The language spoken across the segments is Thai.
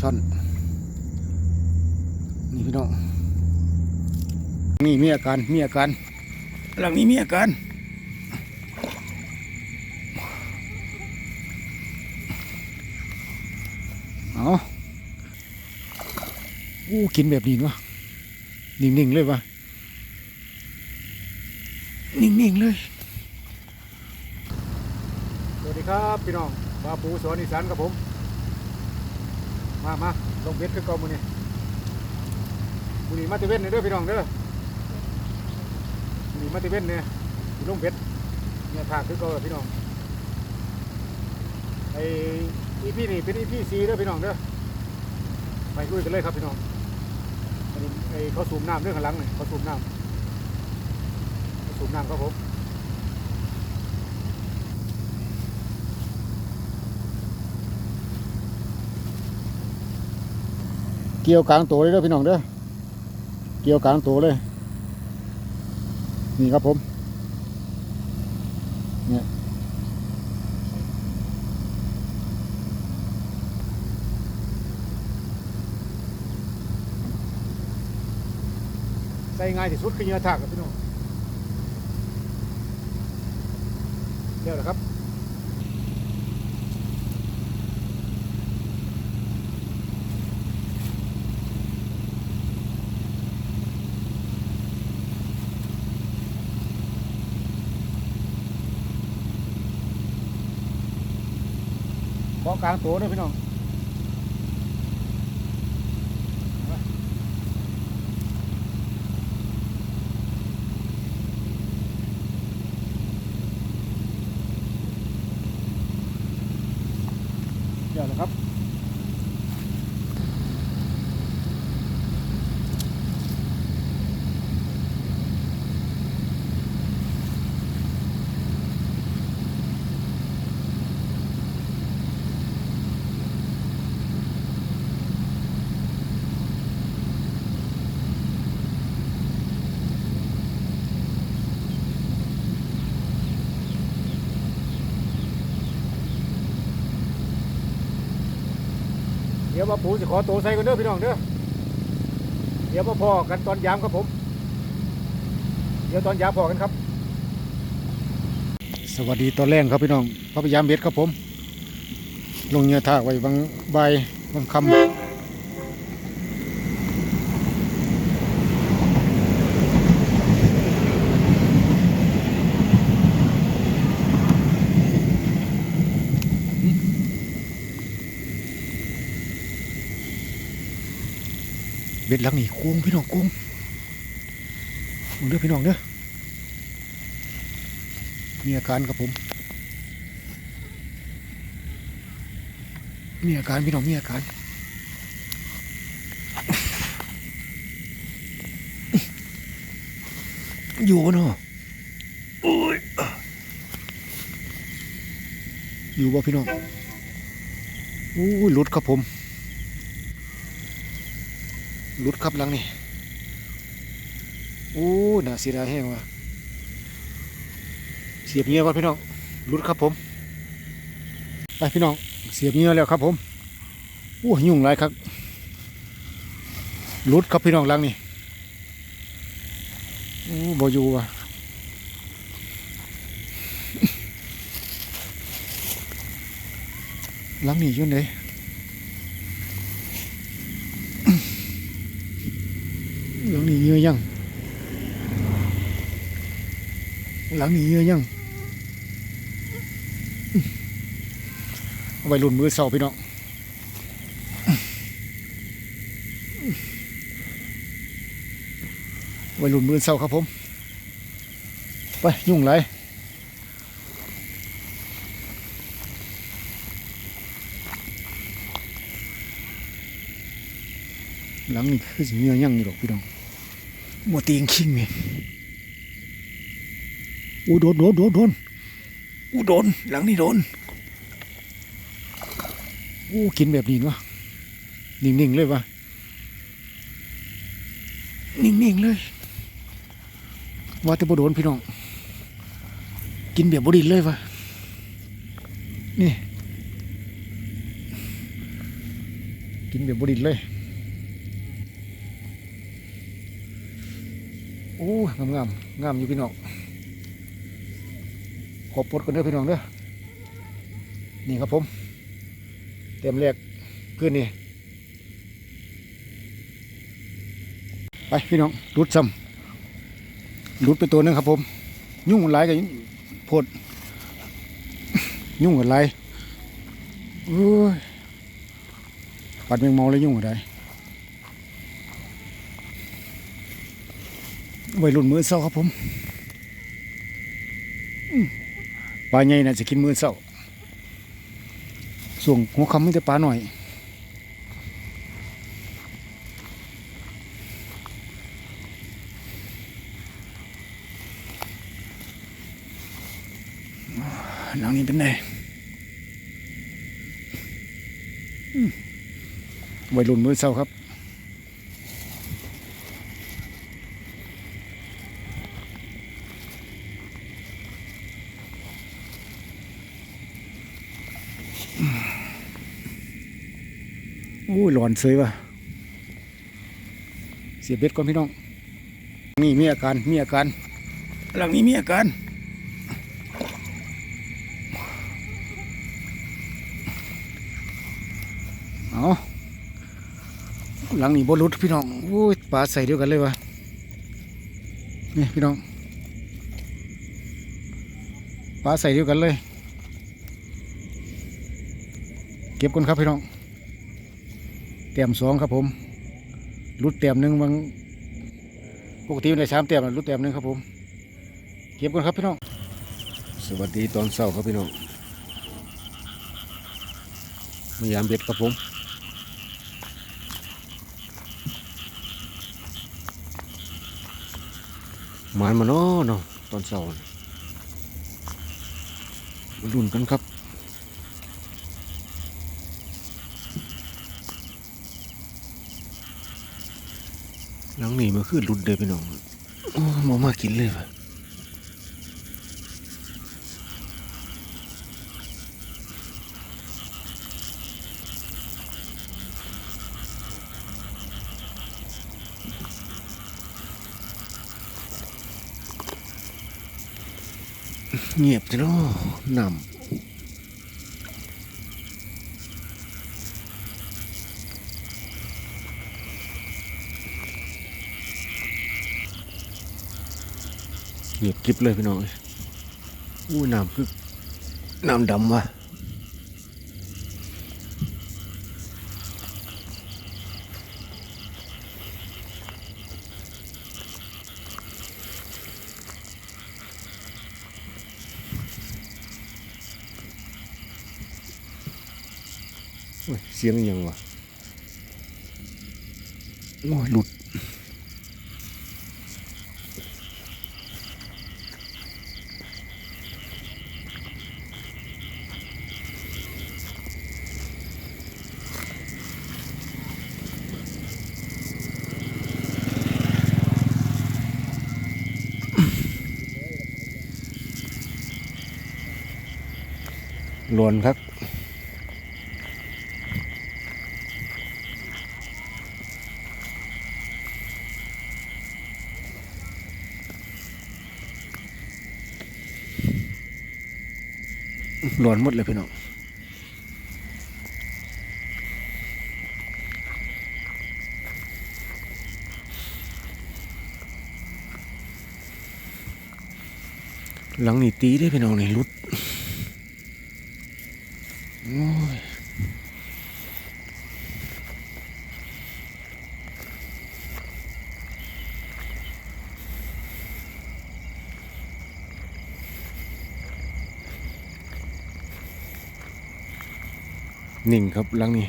ช่อน นี่พี่น้องนี่มีอาการมีอาการหลังนี้มีอาการเอาอู้กินแบบนี้วะนิ่งๆเลยวะนิ่งๆเลย สวัสดีครับ พี่น้องปลาปูสวนอีสานครับผม มามาลงเบ็ดคือเก่ามือนี่มือนี่มาตะเวนเด้อพี่น้องเด้อมือนี่มาตะเวนเนี่ยสิลงเบ็ดเนี่ยทางคือเก่าพี่น้องไอ้อีพี่นี่เป็นอีพี่ซีเด้อพี่น้องเด้อไปลุยกันเลยครับพี่น้องอันนี้ไอ้เขาสูบน้ำเรื่องข้างหลังนี่เขาสูบน้ำเขาสูบน้ำครับผม กี่ยวกลางตัวเลยเด้อพี่น้องเด้อเกี่ยวกลางตัวเลย นี่ครับผมเนี่ยใส่ง่ายที่สุดคือเหยื่อทากครับพี่น้องเดี๋ยวนะครับ ขอกลางตัวด้วยพี่น้องเดี๋ยวนะครับ ว่าปูจะขอตัวใส่กันเด้อพี่น้องเด้อเดี๋ยวมาพอกันตอนยามครับผม เดี๋ยวตอนยามพอกันครับ สวัสดีตอนแรกครับพี่น้องพระพยายามเบ็ดครับผม ลงเนื้อทากไว้บางใบบางคำ เบ็ดหลังนี่กุ้งพี่น้องกุ้งมึงเด้อพี่น้องเด้อมีอาการครับผม มีอาการพี่น้องมีอาการอยู่เนาะอยอยู่บ่พี่น้องโอ้ยหลุดครับผม ลุดครับลังนี่โอ้น่าเสียดายแห้งว่ะเสียบเงี้ยก่อนพี่น้องลุดครับผมไปพี่น้องเสียบเงี้ยแล้วครับผมโอ้ยุ่งไรครับลุดครับพี่น้องลังนี่โอ้บอยู่ว่ะลังนี่ยุ่นเลย หลังนี่เยื่อยัง หลังนี่เยื่อยังไว้รุ่นมือเสาพี่น้องวัยรุ่นมือเศร้าครับผม ไปยุ่งไรหลังนี่คือสิเนื้อย่งอยู่หรอกพี่น้อง หมดตีงคิงนี่อู้โดนโดนโดนโดนอู้โดน หลังนี่โดนอู้กินแบบนี้วะนิ่งๆเลยวะนิ่งๆเลย ว่าแต่บ่โดนพี่น้อง กินแบบบดินเลยวะนี่ กินแบบบดินเลย อ้งามงามงามอยู่พี่น้องขอปดกันเด้อพี่น้องเด้อนี่ครับผม เต็มแรกขึ้นนี่ไปพี่น้องรุดซ้ำรุดไปตัวหนึงครับผม ยุ่งหลายกับพดยุ่งกับไรโอ้ยปัดแมงเมาแล้วยุ่งกับไร วัยรุ่นมือเศร้าครับผมปลาใหญ่น่ะจะกินมือเศร้าส่วงหัวคำมันจะปลาหน่อยหลังนี้เป็นไงอืมวัยรุ่นมือเศร้าครับ โอ้ยหลอนเสยว่ะเสียเบ็ดก่อนพี่น้องนี่มีอาการมีอาการหลังนี้มีอาการเอาหลังนี้บรุษพี่น้องโอ้ยปลาใส่เดียวกันเลยวะนี่พี่น้องปลาใส่เดียวกันเลย เก็บก่อนครับพี่น้อง ตรียมสองครับผมรุดเตรียมหนึ่งบางปกติมันสามเตรียมรุดเตรียมหนึ่งครับผมเก็บก่อนครับพี่น้องสวัสดีตอนเช้าครับพี่น้องมายามเบ็ดครับผมหมานมาเนาะเนาะตอนเช้าน่ะมาลุ้นกันครับ หลังนี้มาคือหลุดเด้อพี่น้องโอ้มามากินเลยว่ะเงียบจังเนาะนำ ยบกริบเลยพี่น้องอู้น้ำคือน้ำดำว่ะเสียงยังวะโอ้ยหลุด นครับ หลวนหมดเลยพี่น้องหลังนี่ตีได้พี่น้องนี่รุด นิ่งครับหลังนี้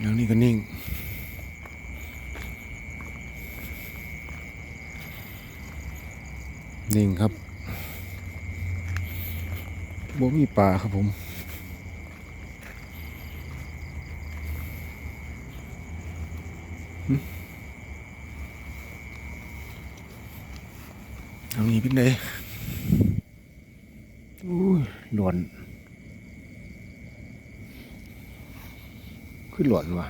หลังนี้ก็นิ่งนิ่งครับบ่มีป่าครับผม ช่วงนี้เป็นไงอู้หลวน ขึ้นหลวนว่ะ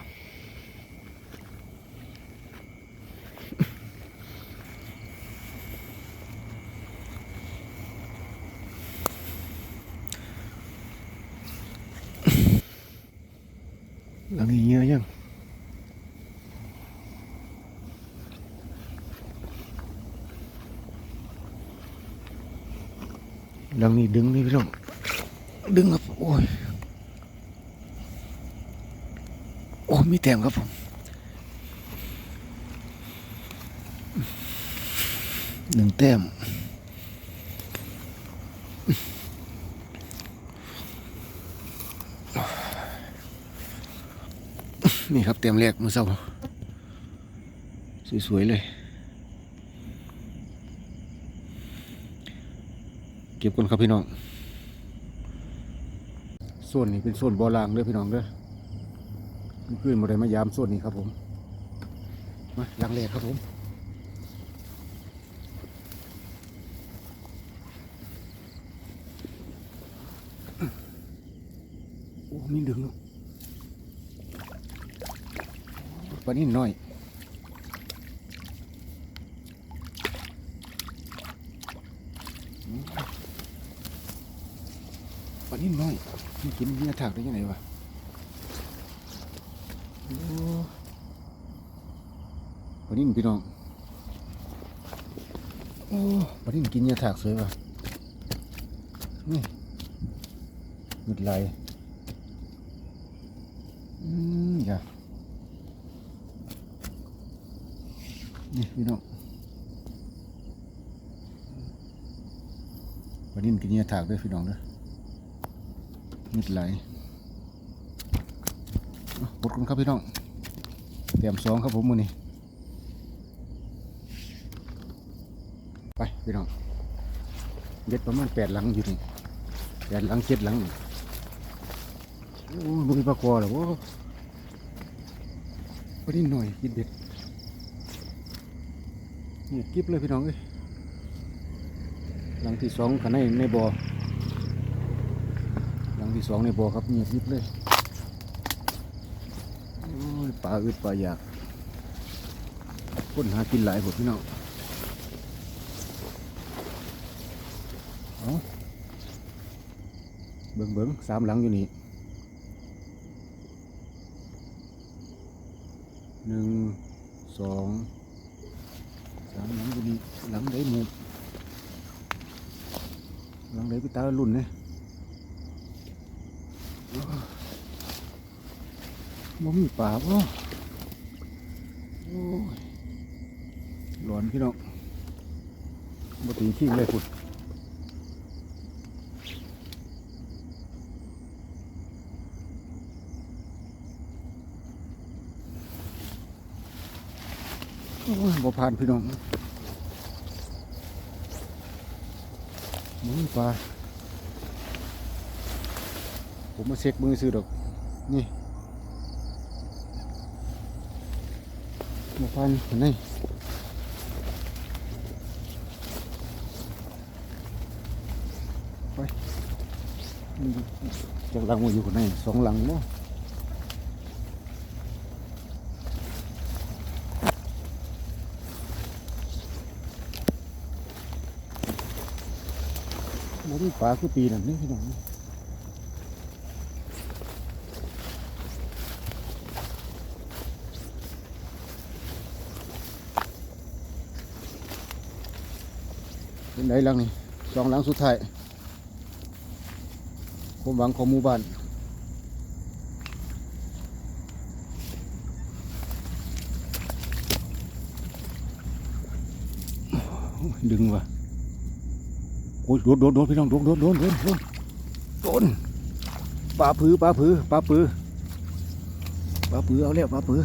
หลังนี้ดึงนี่พี่น้องดึงครับโอ้ยโอ้มีแต้มครับผมหนึ่งแต้มนี่ครับเต็มแรกมือเศร้าสวยๆเลย เก็บกันครับพี่น้องโซนนี้เป็นโซนบ่อลางเด้อพี่น้องเด้อเมื่อคืนมาได้มายามโซนนี้ครับผมมาลังแรกครับผมโอ้มีดึงลูกปลานิ่น้อย ปลานิ่น้อยมัน กินเนื้อถากได้ยังไงวะโอ้ปลานิ่พี่น้องโอ้ปลานิ่กินเนื้อถากสวยวะนี่หมุดไหลอืมอย่านี่พี่น้องปลานิ่กินเนื้อถากด้วยพี่น้องเด้อ มิดไหลบดกันครับพี่น้องเตรียมสองครับผมมือนี้ไปพี่น้องเบ็ดประมาณแปดหลังอยู่นี่แปดหลังเจ็ดหลังโอ้ยบุญปลาคอเหรอวะพอดีหน่อยกินเบ็ดเนี่ยกิบเลยพี่น้องเอ้ยหลังที่สองขันในในบ่อ ที่สองในบ่อครับเงียบยิบเลยปลาอึดปลาอยากคนหากินหลายหดพี่น้องเอาเบิ้งเบิ้งสามหลังอยู่นี่หนึ่งสองสามหลังอยู่นี่หลังไหนหมูหลังไหนพี่ตาลุ่นเนี่ย บ่มีป่าบ่โอ้ยร้อนพี่น้องบ่ตีทิ้เลยพุ่นบ่ผ่านพี่น้องบ่มีป่าผมมาเช็คมือซื้อดอก นี่ มาพันเห็นไหมไปจากหลังมาอยู่คนไหนสองหลัง เนาะบ่มีปลาคือปีนั่นนี่พี่น้องเป็นไหนหลังนี่สองหลังสุดท้ายความหวังของหมู่บ้านดึงว่ะโอ้ยโดนโดนโดนพี่น้องโดนโดนโดนโดนโดนโดนปลาผือปลาผือปลาปือปลาปือเอาแล้วปลาปือ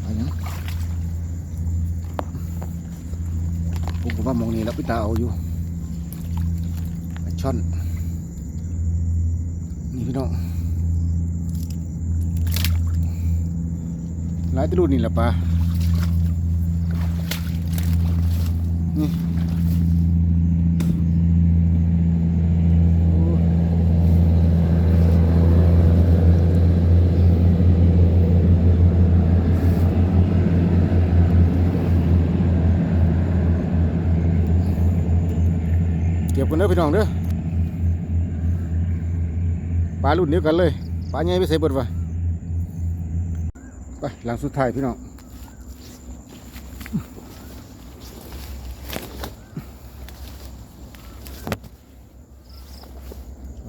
ไปยัง ผมก็ว่ามองนี่แล้วพี่ตาเอาอยู่ช่อน นี่พี่น้องหลายตะลุนี่แหละปลานี่ ก็บกันเด้อพี่น้องเด้อปลารุ่นเดียวกันเลยปลาใหญ่ไปใส่เบิดวะไปหลังสุดท้ายพี่น้อง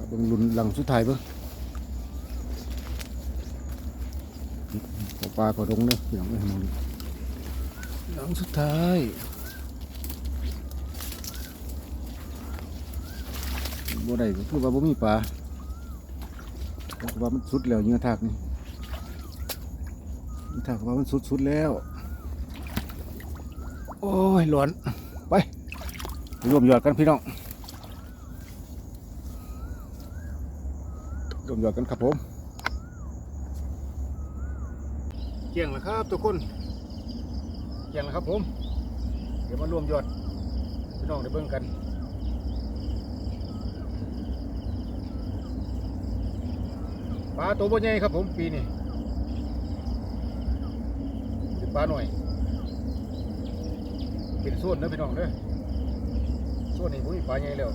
เบิ่งรุ่นหลังสุดท้ายเบิ่งปลาก็ลงเด้อพี่น้องเอ้ยมองดูหลังสุดท้าย บ่ได้ก็คือว่าบ่มีปลาว่ามันสุดแล้วเหงื่อทากนี่เหงื่อทากว่ามันสุดสุดแล้ว โอ้ยหลอนไปไปรวมยอดกันพี่น้องรวมยอดกันครับผมเกี่ยงแล้วครับทุกคนเกี่ยงแล้วครับผม เดี๋ยวมารวมยอดพี่น้องได้เบิ่งกัน ปลาตัวบ่ใหญ่ครับผมปีนี้เป็นปลาหน่อย เป็นส่วนนะพี่น้องเด้อส่วนนี้ผมมีปลาใหญ่แล้ว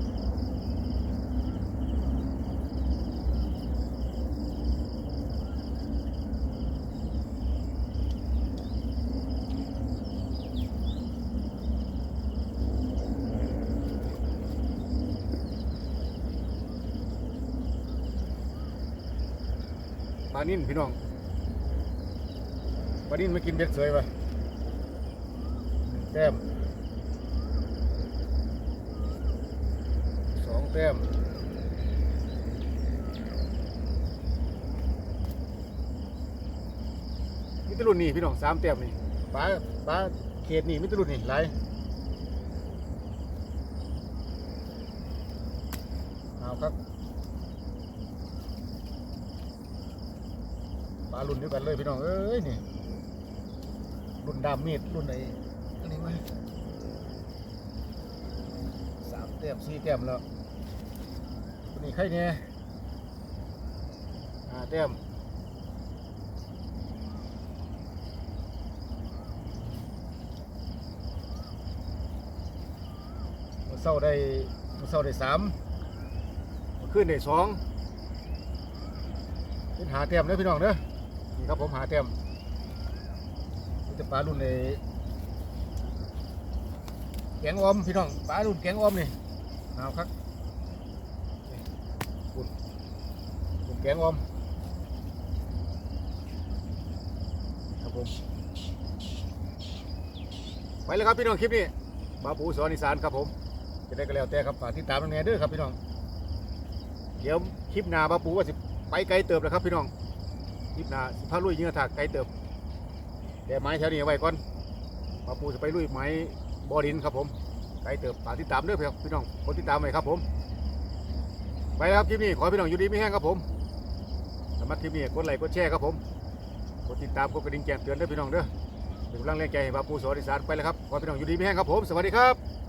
นิ่นพี่น้องปลานิ่นมากินเบ็ดเสยปะแต้มสองแต้มมิตรรุ่นนี่พี่น้องสามแต้มนี่ปลาปลาเขตนี่มิตรรุ่นนี่หลายเอาครับ ปลา รุ่นเดียวกันเลยพี่น้องเอ้ยนี่รุ่นดามมีดรุ่นไหนอันนี้ไหมสามแต้มสี่แต้มแล้วตัวนี้ใครเนี่ยห้าแต้มเศร้าได้เศร้าได้สามเมื่อคืนได้สองเป็นหาเต็มเด้อพี่น้องเด้อ นี่ครับผมหาเต็มนี่จะปลารุ่นในแกงออมพี่น้องปลารุ่นแกงออมนี่เอาครับนี่รุ่นรุ่นแกงออมครับผมไปเลยครับพี่น้องคลิปนี้บาปูสอนอีสานครับผมจะได้ก็แล้วแต่ครับฝากติดตามน้องแน่ด้อครับพี่น้องเดี๋ยวคลิปหน้าบาปูว่าสิไปไกลเติบแล้วครับพี่น้อง ยิบหนาสิพาลุยเหงื่อถากไกลเติบแต่ไม้แถวนี้ไว้ก่อนมาปูจะไปลุยไม้บอดินครับผมไกลเติบฝากติดตามด้วยครับพี่น้องคนติดตามไว้ครับผม ไปแล้วครับคลิปนี้ขอพี่น้องอยู่ดีไม่แห้งครับผมสำหรับคลิปนี้กดไลค์กดแชร์ครับผมกดติดตามกดกระดิ่งแจ้งเตือนด้วยพี่น้องเด้อเป็นกำลังแรงใจให้บาปูสอนอีสานไปแล้วครับขอพี่น้องอยู่ดีไม่แห้งครับผม สวัสดีครับ